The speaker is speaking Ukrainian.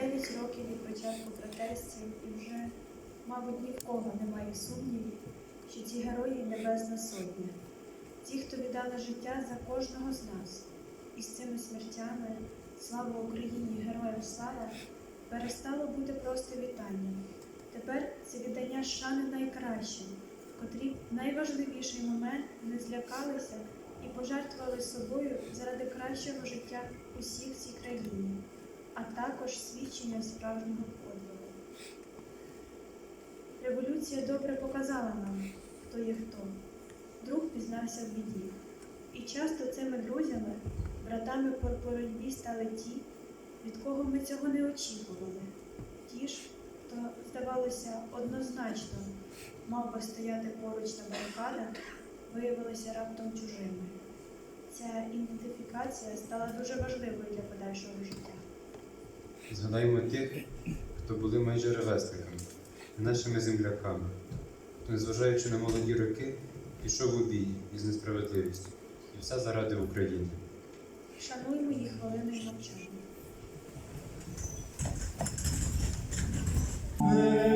9 років від початку протестів і вже, мабуть, ні в кого немає сумнівів, що ці герої Небесна Сотня, ті, хто віддали життя за кожного з нас. І з цими смертями слава Україні, героям слава перестало бути просто вітанням. Tепер це віддання шани найкращим, котрі в найважливіший момент не злякалися і пожертвували собою заради кращого життя усіх цій країні, а також свідчення справжнього подвигу. Революція добре показала нам, хто є хто. Друг пізнався в біді. І часто цими друзями, братами по боротьбі стали ті, від кого ми цього не очікували. Ті ж, хто, здавалося, однозначно мав би стояти поруч на барикадах, виявилися раптом чужими. Ця ідентифікація стала дуже важливою для подальшого життя. Згадаймо тих, хто були майже ревесниками, нашими земляками, хто, незважаючи на молоді роки, пішов у бій із несправедливістю. І все заради України. Шануймо їх хвилиною мовчання. Ми